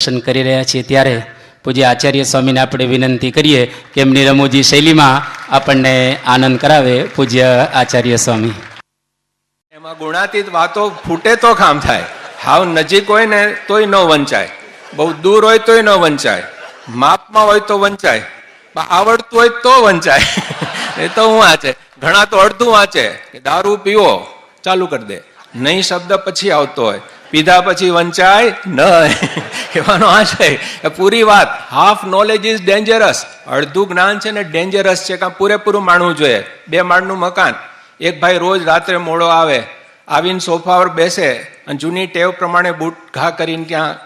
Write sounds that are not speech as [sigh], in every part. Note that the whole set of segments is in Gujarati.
દર્શન કરી રહ્યા છીએ ત્યારે પૂજ્ય આચાર્ય સ્વામીને આપણે વિનંતી કરીએ કે એમની રમૂજી શૈલીમાં આપણને આનંદ કરાવે પૂજ્ય આચાર્ય સ્વામી. એમાં ગુણાતીત વાતો ફૂટે તો કામ થાય. હાવ નજીક હોય ને તોય ન વંચાય. બહુ દૂર હોય તોય ન વંચાય. માપમાં હોય તો વંચાય. આવડતું હોય તો વંચાય. [laughs] એ તો હું વાંચે. ઘણા તો અડધું વાંચે. દારૂ પીવો, ચાલુ કરી દે. નહીં શબ્દ પછી આવતો હોય. પીધા પછી વંચાય ન કહેવાનો આ પૂરી વાત હાફ નોલેજ ઇઝ ડેન્જરસ અડધું જ્ઞાન છે ને ડેન્જરસ છે, કાં પૂરેપૂરું માણવું જોઈએ. બે માળનું મકાન. એક ભાઈ રોજ રાત્રે મોડો આવે, આવીને સોફા પર બેસે અને જૂની ટેવ પ્રમાણે બૂટ ઘા કરીને ત્યાં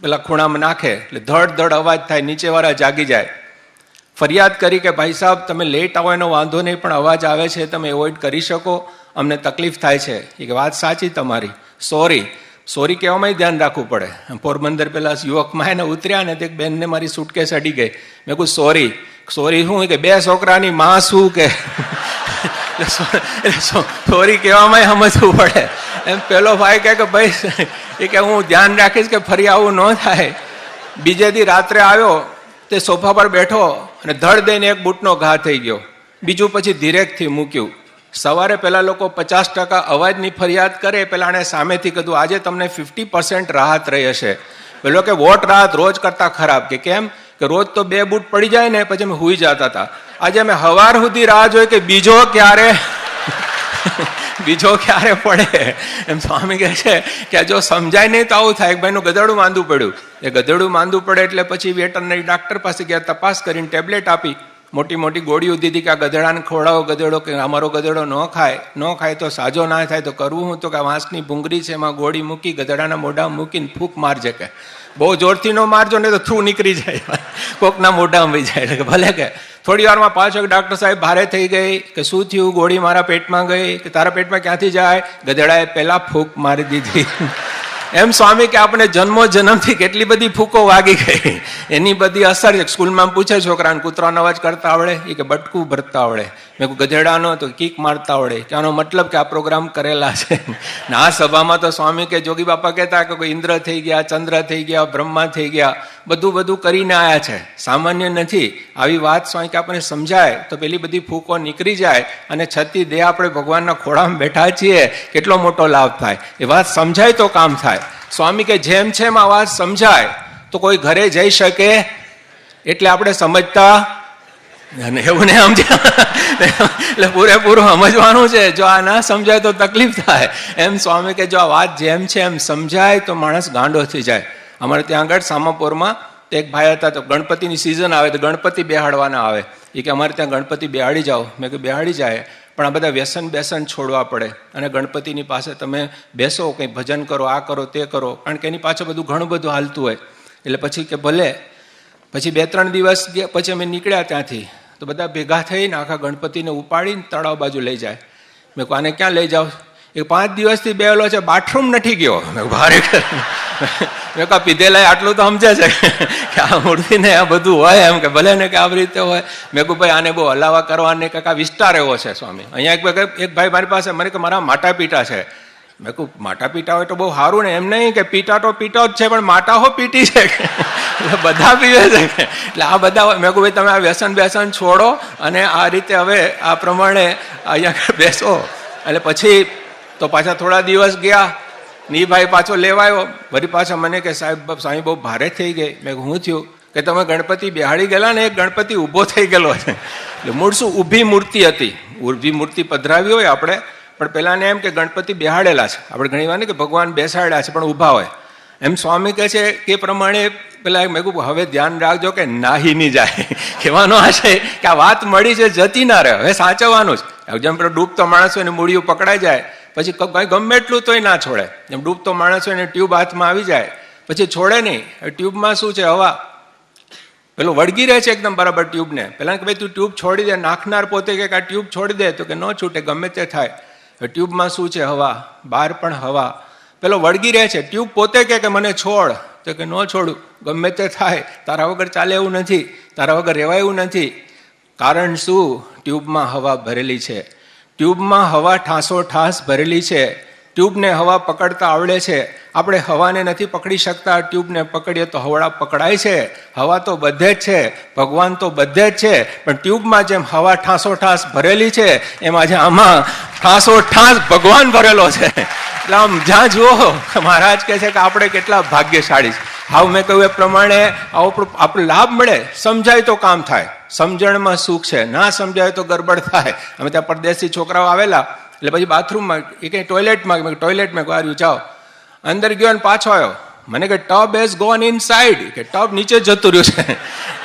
પેલા ખૂણામાં નાખે. એટલે ધડ ધડ અવાજ થાય, નીચેવાળા જાગી જાય. ફરિયાદ કરી કે, ભાઈ સાહેબ, તમે લેટ આવો, એનો વાંધો નહીં, પણ અવાજ આવે છે, તમે એવોઇડ કરી શકો. અમને તકલીફ થાય છે. એ વાત સાચી તમારી. સોરી સોરી કહેવામાં ધ્યાન રાખવું પડે. પોરબંદર પેલા યુવકમાં એને ઉતર્યા ને તે બેનને મારી સુટકેસ અડી ગઈ. મેં કહું સોરી. સોરી શું? કે બે છોકરાની માં શું કે? સોરી કહેવામાં સમજવું પડે. એમ પેલો ભાઈ કહે કે, ભાઈ, એ કે, હું ધ્યાન રાખીશ કે ફરી આવું ન થાય. બીજે દી રાત્રે આવ્યો, તે સોફા પર બેઠો અને ધડ દઈને એક બૂટનો ઘા થઈ ગયો. બીજું પછી ધીરેકથી મૂક્યું. સવારે પેલા લોકો પચાસ ટકા અવાજની ફરિયાદ કરે, પેલા એને સામેથી કીધું, આજે તમને ફિફ્ટી પર્સન્ટ રાહત રહી હશે. પેલો કે, વોટ રાહત રોજ કરતા ખરાબ. કે કેમ? કે રોજ તો બે બૂટ પડી જાય ને, પછી અમે હુઈ જતા હતા. આજે અમે હવાર સુધી રાહ જોઈ કે બીજો ક્યારે? [laughs] બીજો ક્યારે પડે? એમ સ્વામી કહે છે કે જો સમજાય નહીં તો આવું થાય. એક ભાઈનું ગધેડું માંદું પડ્યું. એ ગધેડું માંદું પડે એટલે પછી વેટરનરી ડાક્ટર પાસે ગયા, તપાસ કરીને ટેબ્લેટ આપી. મોટી મોટી ગોળીઓ દીધી કે આ ગધેડાને ખવડાવો, ગધેડો કે અમારો ગધેડો ન ખાય ન ખાય તો સાજો ના થાય, તો કરવું હું? તો કે વાંસની ભૂંગળી છે, એમાં ગોળી મૂકી, ગધેડાના મોઢામાં મૂકીને ફૂંક મારજે કે. બહુ જોરથી ન મારજો ને તો થ્રુ નીકળી જાય. [laughs] કોકના મોઢામાં બી જાય. એટલે ભલે કે થોડી વારમાં પાછો ડૉક્ટર સાહેબ ભારે થઈ ગઈ કે શું થયું? ગોળી મારા પેટમાં ગઈ કે તારા પેટમાં ક્યાંથી જાય? ગધેડાએ પહેલાં ફૂંક મારી દીધી. એમ સ્વામી કે આપણે જન્મો જન્મથી કેટલી બધી ફૂકો વાગી ગઈ. એની બધી અસર છે. સ્કૂલમાં પૂછે છોકરાને કૂતરાનો અવાજ કરતા આવડે? એ કે, બટકું ભરતા આવડે. મેં ગધેડાનો તો કીક મારતા આવડે. આનો મતલબ કે આ પ્રોગ્રામ કરેલા છે. ને આ સભામાં તો સ્વામી કે, જોગી બાપા કહેતા કે કોઈ ઇન્દ્ર થઈ ગયા, ચંદ્ર થઈ ગયા, બ્રહ્મા થઈ ગયા, બધું બધું કરીને આવ્યા છે. સામાન્ય નથી. આવી વાત સ્વામી કે આપણને સમજાય તો પેલી બધી ફૂકો નીકળી જાય અને છતી દેહ આપણે ભગવાનના ખોળામાં બેઠા છીએ, કેટલો મોટો લાભ થાય. એ વાત સમજાય તો કામ થાય. સ્વામી કે જેમ છે એમ આ વાત સમજાય, તો કોઈ ઘરે જઈ શકે? એટલે આપણે સમજતા? એવું ને સમજ્યા એટલે પૂરેપૂરું સમજવાનું છે. જો આ ના સમજાય તો તકલીફ થાય. એમ સ્વામી કે જો આ વાત જેમ છે એમ સમજાય, તો માણસ ગાંડો થઈ જાય. અમારે ત્યાં આગળ સામાપુરમાં એક ભાઈ હતા, તો ગણપતિની સિઝન આવે, તો ગણપતિ બેહાડવાના આવે. એ કે અમારે ત્યાં ગણપતિ બેહાડી જાઓ. મેં કે બેહાડી જાય. પણ આ બધા વ્યસન બેસન છોડવા પડે. અને ગણપતિની પાસે તમે બેસો, કંઈ ભજન કરો, આ કરો, તે કરો. કારણ કે એની પાછળ બધું ઘણું બધું હાલતું હોય. એટલે પછી કે ભલે, પછી બે ત્રણ દિવસ પછી અમે નીકળ્યા ત્યાંથી. તો બધા ભેગા થઈને આખા ગણપતિને ઉપાડીને તળાવ બાજુ લઈ જાય. મેં કહું આને ક્યાં લઈ જાઓ? એ પાંચ દિવસથી બેલો છે, બાથરૂમ નથી ગયો. ભારે મેં કહા પીધેલા આટલું તો સમજે છે. કે આ મૂર્તિને આ બધું હોય એમ કે ભલે ને કે આવી રીતે હોય. મેં કહું ભાઈ, આને બહુ હલાવા કરવાને કાંઈક વિસ્તાર એવો છે, સ્વામી. અહીંયા એક એક ભાઈ મારી પાસે મને કે, મારા માટા પીટા છે. મેં કહું માટા પીટા હોય તો બહુ સારું ને. એમ નહીં કે, પીટા તો પીટો જ છે, પણ માટા હો પીટી છે. બધા પીવે છે. એટલે આ બધા. મેં કહું ભાઈ, તમે આ વ્યસન બેસન છોડો અને આ રીતે હવે આ પ્રમાણે અહીંયા બેસો. એટલે પછી તો પાછા થોડા દિવસ ગયા. ની ભાઈ પાછો લેવાયો. વળી પાછા મને કે, સાહેબ સાંઈ બહુ ભારે થઈ ગઈ. મેં હું થયું? કે, તમે ગણપતિ બેહાડી ગયેલા ને, એક ગણપતિ ઊભો થઈ ગયેલો છે. એટલે મૂળ શું? ઊભી મૂર્તિ હતી. ઊભી મૂર્તિ પધરાવી હોય આપણે, પણ પહેલાંને એમ કે ગણપતિ બેહાડેલા છે. આપણે ઘણી વાર ને કે ભગવાન બેસાડ્યા છે, પણ ઊભા હોય. એમ સ્વામી કહે છે કે પ્રમાણે પેલા મેં કહું હવે ધ્યાન રાખજો કે નાહી નહીં જાય. [laughs] કહેવાનો આ છે કે આ વાત મળી છે, જતી ના રહે. હવે સાચવવાનું જ. જેમ પેલો ડૂબતો માણસ હોય ને મૂળિયું પકડાઈ જાય પછી ગમે એટલું તોય ના છોડે. એમ ડૂબતો માણસ હોય ને ટ્યુબ હાથમાં આવી જાય, પછી છોડે નહીં. ટ્યુબમાં શું છે? હવા. પેલો વળગી રહે છે એકદમ બરાબર ટ્યુબને પેલા કે ભાઈ તું ટ્યુબ છોડી દે, નાખનાર પોતે કે આ ટ્યુબ છોડી દે, તો કે ન છૂટે, ગમે તે થાય. ટ્યુબમાં શું છે? હવા. બહાર પણ હવા. પેલો વળગી રહે છે. ટ્યુબ પોતે કે કે મને છોડ. તો કે ન છોડું. ગમે તે થાય. તારા વગર ચાલે એવું નથી. તારા વગર રહેવાય એવું નથી. કારણ શું? ટ્યુબમાં હવા ભરેલી છે. ટ્યુબમાં હવા ઠાસો ઠાસ ભરેલી છે. ટ્યુબને હવા પકડતા આવડે છે. આપણે હવાને નથી પકડી શકતા. ટ્યુબને પકડીએ તો હવડા પકડાય છે. હવા તો બધે જ છે. ભગવાન તો બધે જ છે. પણ ટ્યુબમાં જેમ હવા ઠાસો ઠાસ ભરેલી છે, એમાં જે આમાં ઠાસો ઠાસ ભગવાન ભરેલો છે. એટલે આમ જ્યાં જુઓ, મહારાજ કહે છે કે આપણે કેટલા ભાગ્યશાળી છે. હાવ મેં કહ્યું એ પ્રમાણે આપણો આપણો લાભ મળે, સમજાય તો કામ થાય. સમજણમાં સુખ છે, ના સમજાય તો ગરબડ થાય. અમે ત્યાં પરદેશી છોકરાઓ આવેલા, એટલે પછી બાથરૂમમાં એ કંઈ ટોયલેટમાં, મેં ટોયલેટમાં વાર્યું જાઓ. અંદર ગયો ને પાછો આવ્યો. મને કે, tub has gone inside કે, ટબ નીચે જતું રહ્યું છે.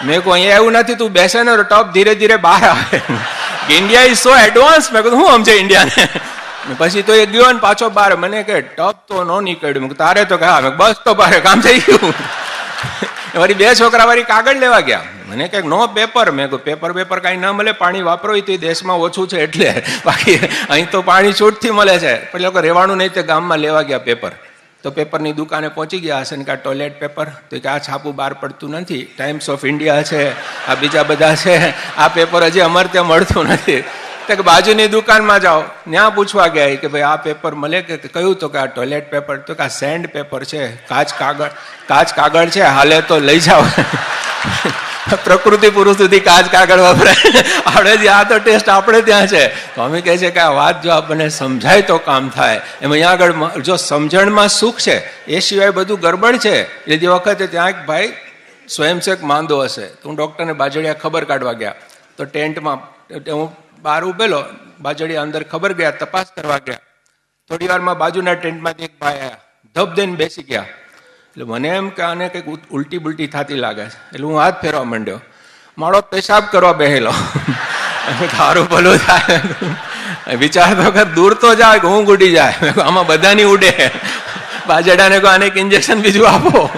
મેં કહું અહીંયા એવું નથી, તું બેસે ને ટોપ ધીરે ધીરે બહાર આવે. ઇન્ડિયા ઇઝ સો એડવાન્સ મેં કહું હું સમજે ઇન્ડિયાને પછી તો એ ગયો ને પાછો બહાર મને કે ટપ તો ન નીકળ્યું. તારે તો કે હા. મેં કીધું, બસ તો બારે કામ થઈ ગયું. વળી બે છોકરા વાળી કાગળ લેવા ગયા. મને કે નો પેપર. મેં કહ્યું પેપર પેપર કાંઈ ના મળે પાણી વાપરો તો દેશમાં ઓછું છે એટલે. બાકી અહીં તો પાણી છૂટથી મળે છે. પણ લોકો રહેવાનું નહીં તે ગામમાં લેવા ગયા પેપર. તો પેપરની દુકાને પહોંચી ગયા હશે ને કે ટોયલેટ પેપર તો કે આ છાપું બહાર પડતું નથી. ટાઈમ્સ ઓફ ઇન્ડિયા છે. આ બીજા બધા છે. આ પેપર હજી અમારે ત્યાં મળતું નથી. તો કે બાજુની દુકાનમાં જાઓ. ત્યાં પૂછવા ગયા કે ભાઈ આ પેપર મળે કે કયું? તો કે આ ટોયલેટ પેપર તો કે આ સેન્ડ પેપર છે. કાચ કાગળ કાચ કાગળ છે. હાલે તો લઈ જાઓ. [laughs] પ્રકૃતિ પુરુષ સુધી કાચ કાગળ વપરાય આપણે જે, આ તો ટેસ્ટ આપણે ત્યાં છે. તો અમે કહે છે કે આ વાત જો આપણને સમજાય તો કામ થાય. એમ અહીંયા આગળ જો સમજણમાં સુખ છે, એ સિવાય બધું ગરબડ છે એ જે વખતે ત્યાં એક ભાઈ સ્વયંસેવક માંદો હશે. તો હું ડૉક્ટરને બાજડિયા ખબર કાઢવા ગયા. તો ટેન્ટમાં હું બહાર ઉભેલો. બાજડીયા અંદર ખબર ગયા, તપાસ કરવા ગયા. થોડી વારમાં બાજુના ટેન્ટમાંથી એક ભાઈ આવ્યા ધબ દઈને બેસી ગયા. એટલે મને એમ કે આને કંઈક ઉલટી બુલટી થતી લાગે છે. એટલે હું હાથ ફેરવા માંડ્યો. મારો પેશાબ કરવા બેહેલો. સારું ભલું થાય. વિચાર તો દૂર તો જાય કે હું ઉડી જાય. આમાં બધાની ઉડે. બાજડાને કહો, આને એક ઇન્જેક્શન બીજું આપો.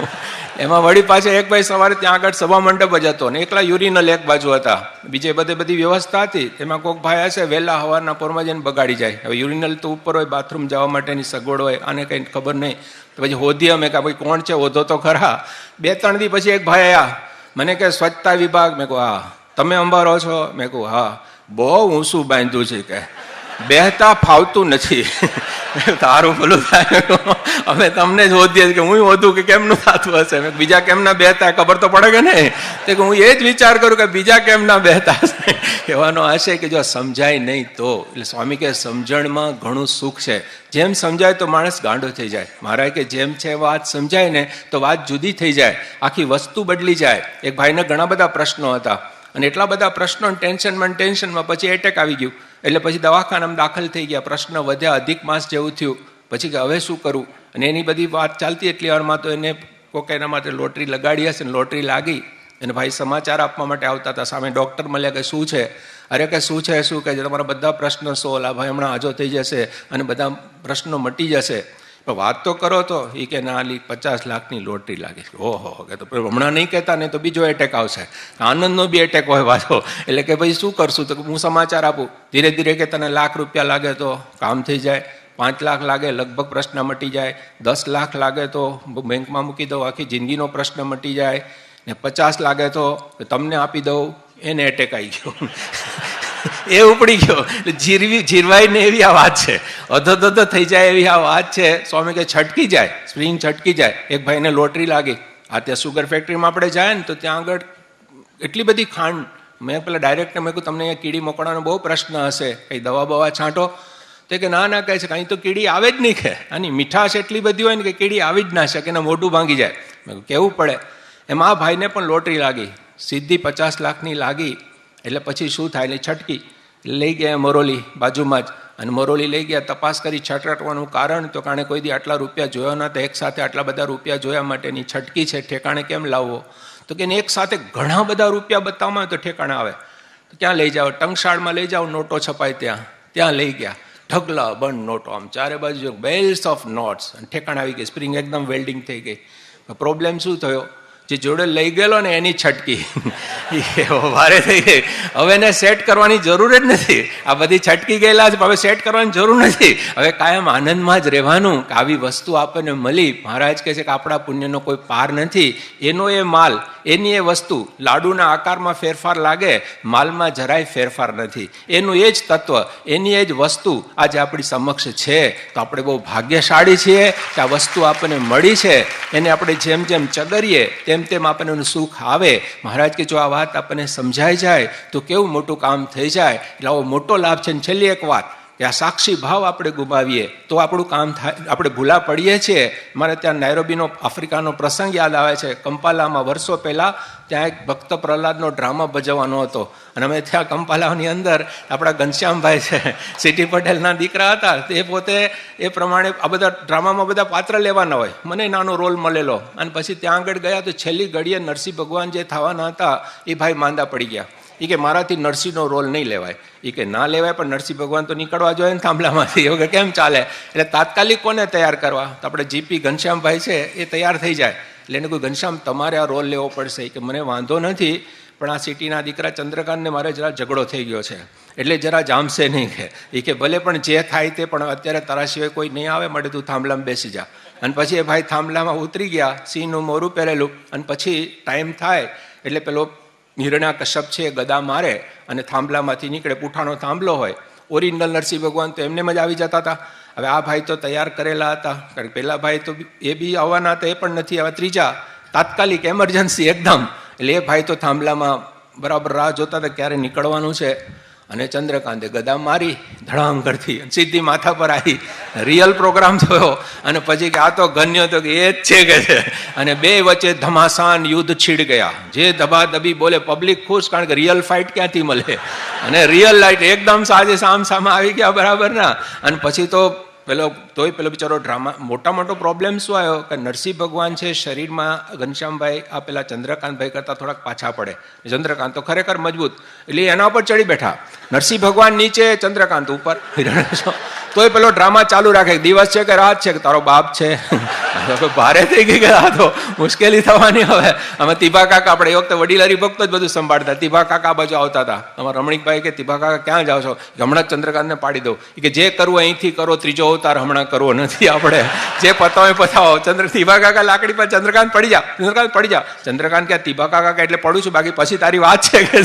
એમાં વળી પાછા એક ભાઈ સવારે ત્યાં આગળ સભા મંડપ જ હતો ને એકલા યુરિનલ એક બાજુ હતા. બીજે બધે બધી વ્યવસ્થા હતી. એમાં કોઈક ભાઈ હશે વહેલા હવારના પોરમાં જઈને બગાડી જાય. હવે યુરિનલ તો ઉપર હોય, બાથરૂમ જવા માટેની સગવડ હોય, આને કંઈ ખબર નહીં. તો પછી હોધી અમે કે ભાઈ કોણ છે? હોધો તો ખરા. બે, ત્રણ દી પછી એક ભાઈ આવ્યા મને કે, સ્વચ્છતા વિભાગ. મેં કહું, હા. તમે અંબારો છો? મેં કહું, હા. બહુ ઊંચું બાંધ્યું છે કે. બેહતા ફાવતું નથી. તારું ભલું થાય. અમે તમને જ છીએ કે હું ઓધું કે કેમનું થતું હશે? બીજા કેમ ના બેહતા? ખબર તો પડે કે નહીં? તે કે હું એ જ વિચાર કરું કે બીજા કેમ ના બેહતા કહેવાનો હશે કે જો સમજાય નહીં તો, એટલે સ્વામી કે સમજણમાં ઘણું સુખ છે. જેમ સમજાય તો માણસ ગાંડો થઈ જાય. મહારાજ કે જેમ છે વાત સમજાય ને, તો વાત જુદી થઈ જાય. આખી વસ્તુ બદલી જાય. એક ભાઈને ઘણા બધા પ્રશ્નો હતા. અને એટલા બધા પ્રશ્નો ટેન્શનમાં ટેન્શનમાં પછી એટેક આવી ગયું. એટલે પછી દવાખાનામાં દાખલ થઈ ગયા, પ્રશ્ન વધ્યા, અધિક માસ જેવું થયું. પછી કે હવે શું કરું? અને એની બધી વાત ચાલતી એટલી વારમાં તો એને કોક એના માટે લોટરી લગાડી હશે ને લોટરી લાગી. અને ભાઈ સમાચાર આપવા માટે આવતા હતા. સામે ડૉક્ટર મળ્યા કે શું છે? અરે કે શું છે, શું કે તમારા બધા પ્રશ્નો સોલ આ ભાઈ હમણાં હાજો થઈ જશે અને બધા પ્રશ્નો મટી જશે. વાત તો કરો તો. એ કે ના, લી, પચાસ લાખની લોટરી લાગે છે. ઓહો, કે તો હમણાં નહીં કહેતા ને તો બીજો એટેક આવશે. આનંદનો બી એટેક હોય પાછો. એટલે કે ભાઈ શું કરશું? તો હું સમાચાર આપું. ધીરે ધીરે કે તને લાખ રૂપિયા લાગે તો કામ થઈ જાય. પાંચ લાખ લાગે, લગભગ પ્રશ્ન મટી જાય. દસ લાખ લાગે તો બેંકમાં મૂકી દઉં. આખી જિંદગીનો પ્રશ્ન મટી જાય. ને પચાસ લાગે તો તમને આપી દઉં. એને એટેક આવી ગયો. એ ઉપડી ગયો. જીરવી જીરવાય ને એવી આ વાત છે. અધો થઈ જાય એવી આ વાત છે. સ્વામી કે છટકી જાય. સ્પ્રિંગ છટકી જાય. એક ભાઈને લોટરી લાગી. આ ત્યાં સુગર ફેક્ટરીમાં આપણે જાય ને તો ત્યાં આગળ એટલી બધી ખાંડ. મેં પેલા ડાયરેક્ટ મેં કહ્યું તમને અહીંયા કીડી મોકળાનો બહુ પ્રશ્ન હશે. કંઈ દવા બવા છાંટો? તો કે, ના ના, કહે છે, કંઈ તો કીડી આવે જ નહીં કે. આની મીઠાશ એટલી બધી હોય ને કે કીડી આવી જ ના શકે, એના મોઢું ભાંગી જાય. મેં કેવું પડે? એમાં આ ભાઈને પણ લોટરી લાગી. સીધી પચાસ લાખની લાગી. એટલે પછી શું થાય? એટલે છટકી લઈ ગયા મોરોલી બાજુમાં જ. અને મોરોલી લઈ ગયા, તપાસ કરી છટકવાનું કારણ તો કારણે કોઈ દી આટલા રૂપિયા જોયા નહોતા એક સાથે આટલા બધા રૂપિયા જોયા માટેની છટકી છે. ઠેકાણે કેમ લાવવો? તો કે એક સાથે ઘણા બધા રૂપિયા બતાવવામાં આવે તો ઠેકાણે આવે. તો ક્યાં લઈ જાઓ? ટંકશાળમાં લઈ જાઓ, નોટો છપાય ત્યાં. ત્યાં લઈ ગયા. ઢગલા, બંધ નોટો આમ ચારે બાજુ બેલ્સ ઓફ નોટ્સ. અને ઠેકાણે આવી ગઈ. સ્પ્રિંગ એકદમ વેલ્ડિંગ થઈ ગઈ. પ્રોબ્લેમ શું થયો? જે જોડે લઈ ગયેલો ને એની છટકી. એવો થઈ ગઈ. હવે એને સેટ કરવાની જરૂર જ નથી. આ બધી છટકી ગયેલા છે હવે સેટ કરવાની જરૂર નથી. હવે કાયમ આનંદમાં જ રહેવાનું કે આવી વસ્તુ આપણને મળી. મહારાજ કહે છે કે આપણા પુણ્યનો કોઈ પાર નથી. એનો એ માલ એની એ વસ્તુ, લાડુના આકારમાં ફેરફાર લાગે, માલમાં જરાય ફેરફાર નથી. એનું એ જ તત્વ, એની એ જ વસ્તુ આજે આપણી સમક્ષ છે. તો આપણે બહુ ભાગ્યશાળી છીએ કે આ વસ્તુ આપણને મળી છે. એને આપણે જેમ જેમ ચગરીએ, તેમ તેમ આપણને એનું સુખ આવે. મહારાજ કે જો આ વાત આપણને સમજાઈ જાય, તો કેવું મોટું કામ થઈ જાય? એટલે આવો મોટો લાભ છે ને છેલ્લી એક વાત. કે આ સાક્ષી ભાવ આપણે ગુમાવીએ, તો આપણું કામ થાય, આપણે ભૂલા પડીએ છીએ. મારે ત્યાં નાયરોબીનો આફ્રિકાનો પ્રસંગ યાદ આવે છે. કંપાલામાં વર્ષો પહેલાં ત્યાં એક ભક્ત પ્રહલાદનો ડ્રામા ભજવવાનો હતો. અને અમે ત્યાં કંપાલાની અંદર, આપણા ઘનશ્યામભાઈ છે, સિટી પટેલના દીકરા હતા. તે પોતે એ પ્રમાણે આ બધા ડ્રામામાં બધા પાત્ર લેવાના હોય. મને નાનો રોલ મળેલો. અને પછી ત્યાં આગળ ગયા તો છેલ્લી ઘડીએ નરસિંહ ભગવાન જે થવાના હતા, એ ભાઈ માંદા પડી ગયા. એ કે મારાથી નરસિંહનો રોલ નહીં લેવાય. એ કે ના લેવાય પણ નરસિંહ ભગવાન તો નીકળવા જોઈએ ને થાંભલામાંથી. એવું વગર કેમ ચાલે? એટલે તાત્કાલિક કોને તૈયાર કરવા? તો આપણે જીપી ઘનશ્યામભાઈ છે, એ તૈયાર થઈ જાય. એટલે એને કોઈ ઘનશ્યામ, તમારે આ રોલ લેવો પડશે. કે મને વાંધો નથી, પણ આ સિટીના દીકરા ચંદ્રકાંતને મારે જરા ઝઘડો થઈ ગયો છે. એટલે જરા જામશે નહીં કે. એ કે ભલે પણ જે થાય તે, પણ અત્યારે તારા સિવાય કોઈ નહીં આવે માટે તું થાંભલામાં બેસી જા. અને પછી એ ભાઈ થાંભલામાં ઉતરી ગયા, સિંહનું મોરું પહેરેલું. અને પછી ટાઈમ થાય, એટલે પેલો હિરણ્યા કશ્યપ છે, ગદા મારે અને થાંભલામાંથી નીકળે, પૂઠાનો થાંભલો હોય, ઓરિજિનલ નરસિંહ ભગવાન તો એમને જ આવી જતા હતા. હવે આ ભાઈ તો તૈયાર કરેલા હતા, કારણ કે પેલા ભાઈ તો એ બી આવવાના હતા, એ પણ નથી આવ્યા. ત્રીજા, તાત્કાલિક એમરજન્સી એકદમ. એટલે એ ભાઈ તો થાંભલામાં બરાબર રાહ જોતા હતા ક્યારે નીકળવાનું છે. અને ચંદ્રકાંતે ગદા મારી, ધડામ કરતી સીધી માથા પર આવી રિયલ પ્રોગ્રામ થયો. અને પછી કે આ તો ગન્યો તો કે એ જ છે કે છે. અને બે વચ્ચે ધમાસાન યુદ્ધ છીડ ગયા. જે ધબાધબી બોલે પબ્લિક ખુશ કારણ કે રિયલ ફાઇટ ક્યાંથી મળે? અને રિયલ લાઇટ એકદમ સાજે સામ સામે આવી ગયા બરાબર ના. અને પછી તો પેલો તોય પેલો બિચારો ડ્રામા મોટા મોટો પ્રોબ્લેમ શું આવ્યો? કે નરસિંહ ભગવાન છે, શરીરમાં ઘનશ્યામભાઈ આ પેલા ચંદ્રકાંતભાઈ કરતાં થોડાક પાછા પડે. ચંદ્રકાંત તો ખરેખર મજબૂત. એટલે એના ઉપર ચડી બેઠા. નરસિંહ ભગવાન નીચે, ચંદ્રકાંત ઉપર. તોય પેલો ડ્રામા ચાલુ રાખે. દિવસ છે કે રાત છે કે તારો બાપ છે? ભારે થઈ ગઈ કે આ તો મુશ્કેલી થવાની હવે. અમે તિભા કાકા આપણે એ વખતે વડીલ હરિભક્તો જ બધું સંભાળતા. તિભા કાકા બાજુ આવતા હતા. અમારા રમણીકભાઈ કે તિભા કાકા ક્યાં જાઓ છો? હમણાં ચંદ્રકાંતને પાડી દઉં. કે જે કરવું અહીંથી કરો, ત્રીજો અવતાર હમણાં કરવો નથી આપણે. જે પતાવો પતાવો. ચંદ્ર તિભા કાકા લાકડી પર ચંદ્રકાંત પડી જા ચંદ્રકાંત પડી જા ચંદ્રકાંત કે તિભા કાકા એટલે પડું છું, બાકી પછી તારી વાત છે કે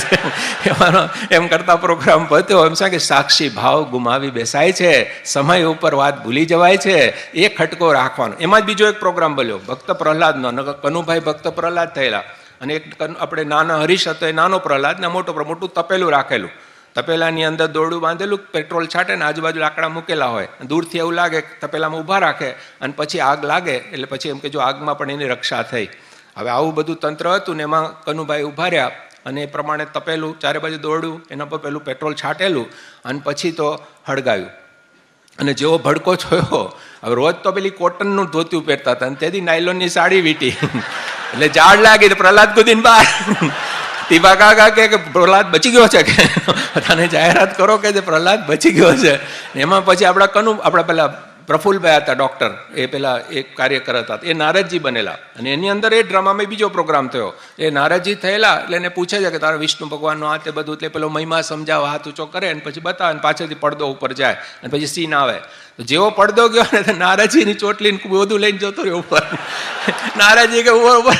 એવાનો એમ કરતા પ્રોગ્રામ પત્યો એમ છે કે, સાક્ષી ભાવ ગુમાવી બેસાય છે. સમય ઉપર વાત ભૂલી જવાય છે. એ ખટકો રાખવાનો. એમાં જ બીજો એક પ્રોગ્રામ બન્યો. ભક્ત પ્રહલાદનો. નકર કનુભાઈ ભક્ત પ્રહલાદ થયેલા. અને એક આપણે નાના હરીશ હતો, એ નાનો પ્રહલાદ ને મોટો, મોટું તપેલું રાખેલું. તપેલાની અંદર દોરડું બાંધેલું, પેટ્રોલ છાંટે ને આજુબાજુ લાકડા મૂકેલા હોય. દૂરથી એવું લાગે તપેલામાં ઊભા રાખે અને પછી આગ લાગે, એટલે પછી એમ કે જો આગમાં પણ એની રક્ષા થઈ. હવે આવું બધું તંત્ર હતું ને એમાં કનુભાઈ ઊભા રહ્યા અને એ પ્રમાણે તપેલું, ચારે બાજુ દોરડું, એના પર પેલું પેટ્રોલ છાંટેલું અને પછી તો હળગાવ્યું અને જેવો ભડકો થયો, હવે રોજ તો પેલી કોટનનું ધોતિયું પહેરતા હતા અને તેથી નાયલોનની સાડી વીટી. [laughs] એટલે ઝાડ લાગી તો પ્રહલાદ કુદીન બહાર. તીબા કાકા કે પ્રહલાદ બચી ગયો છે કે? બધાને જાહેરાત કરો કે જે પ્રહલાદ બચી ગયો છે. એમાં પછી આપણા કનુ, આપણા પેલા પ્રફુલભાઈ હતા ડૉક્ટર એ પેલા એક કાર્યકર હતા. એ નારદજી બનેલા. અને એની અંદર એ ડ્રામામાં બીજો પ્રોગ્રામ થયો. એ નારદજી થયેલા એટલે એને પૂછે છે કે તારા વિષ્ણુ ભગવાનનો આ તે બધું, એટલે પેલો મહિમા સમજાવ, હાથ ઊંચો કરે અને પછી બતાવે અને પાછળથી પડદો ઉપર જાય. અને પછી સીન આવે. જેવો પડદો ગયો ને તો નારાજીની ચોટલી બધું લઈને જતો રહ્યો ઉપર. નારાજી કે ઉપર ઉપર.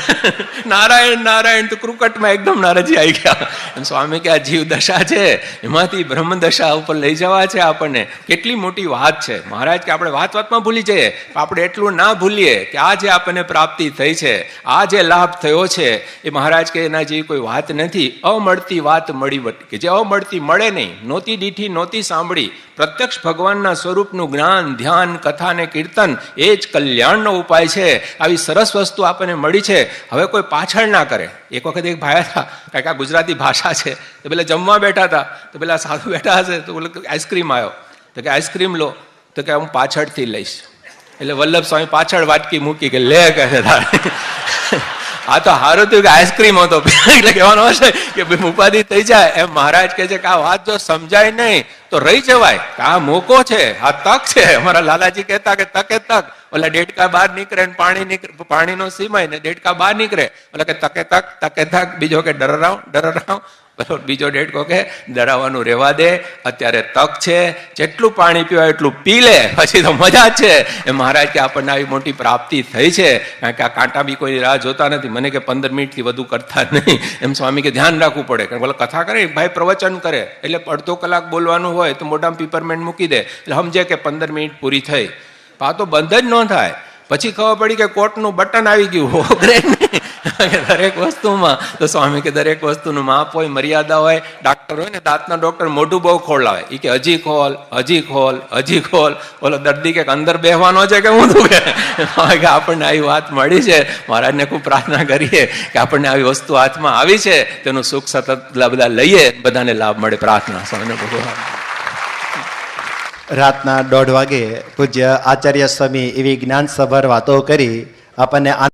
નારાયણ નારાયણ, તો ક્રુકટમાં એકદમ નારાજી આવી ગયા. સ્વામી કે આ જીવ દશા છે, એમાંથી બ્રહ્મ દશા ઉપર લઈ જવા છે આપણને. કેટલી મોટી વાત છે. મહારાજ કે આપણે વાત વાતમાં ભૂલી જઈએ. આપણે એટલું ના ભૂલીએ કે આ જે આપણને પ્રાપ્તિ થઈ છે, આ જે લાભ થયો છે, એ મહારાજ કે એના જેવી કોઈ વાત નથી. અમળતી વાત મળી કે જે અમળતી મળે નહીં. નોતી દીઠી નહોતી સાંભળી. પ્રત્યક્ષ ભગવાનના સ્વરૂપનું જ્ઞાન ધ્યાન કથા ને કીર્તન, એ જ કલ્યાણનો ઉપાય છે. આવી સરસ વસ્તુ આપણને મળી છે. હવે કોઈ પાછળ ના કરે. એક વખત એક ભાઈ હતા, કારણ કે આ ગુજરાતી ભાષા છે, તો પેલા જમવા બેઠા હતા, તો પેલા સાધુ બેઠા હશે, તો આઈસ્ક્રીમ આવ્યો તો કે આઈસ્ક્રીમ લો. તો કે હું પાછળથી લઈશ. એટલે વલ્લભ સ્વામી પાછળ વાટકી મૂકી કે લે કહે આ તો હારું થયું કે આઈસ્ક્રીમ હતો. [laughs] એટલે કહેવાનો હશે કે ભાઈ ઉપાધિ થઈ જાય. એમ મહારાજ કહે છે કે આ વાત જો સમજાય નહીં, તો રહી જવાય. આ મોકો છે, આ તક છે. અમારા લાલાજી કહેતા કે તકે તક. ઓલા ડેડકા બહાર નીકળે ને પાણી નીકળે, પાણીનો સીમાય ને ડેડકા બહાર નીકળે. એટલે કે તકે તક તકે તક. બીજો કે ડરરાવ ડરરાવ. બરોબર, બીજો ડેડકો કે ડરાવવાનું રહેવા દે, અત્યારે તક છે, જેટલું પાણી પીવાય એટલું પી લે, પછી તો મજા જ છે. એ મહારાજ કે આપણને આવી મોટી પ્રાપ્તિ થઈ છે, કારણ કે આ કાંટા બી કોઈ રાહ જોતા નથી. મને કે પંદર મિનિટથી વધુ કરતા નહીં. એમ સ્વામી કે ધ્યાન રાખવું પડે, કારણ બોલે કથા કરે ભાઈ પ્રવચન કરે, એટલે અડધો કલાક બોલવાનું હોય તો મોઢામાં પીપરમેન્ટ મૂકી દે. એટલે સમજે કે પંદર મિનિટ પૂરી થઈ. પા તો બંધ જ ન થાય. પછી ખબર પડી કે કોટનું બટન આવી ગયું દરેક વસ્તુમાં, તો સ્વામી કે દરેક વસ્તુનું માપ હોય, મર્યાદા હોય ડાક્ટર હોય ને દાંતના ડોક્ટર મોઢું બહુ ખોલાવે. એ કે હજી ખોલ હજી ખોલ હજી ખોલ. ઓલો દર્દી કે અંદર બેહવાનો છે કે હું તું કે આપણને આવી વાત મળી છે. મહારાજને ખૂબ પ્રાર્થના કરીએ કે આપણને આવી વસ્તુ હાથમાં આવી છે. તેનું સુખ સતત બધા લઈએ, બધાને લાભ મળે પ્રાર્થના. સ્વામી ભગવાન. રાતના દોઢ વાગે પૂજ્ય આચાર્ય સ્વામી એવી જ્ઞાનસભર વાતો કરી આપણને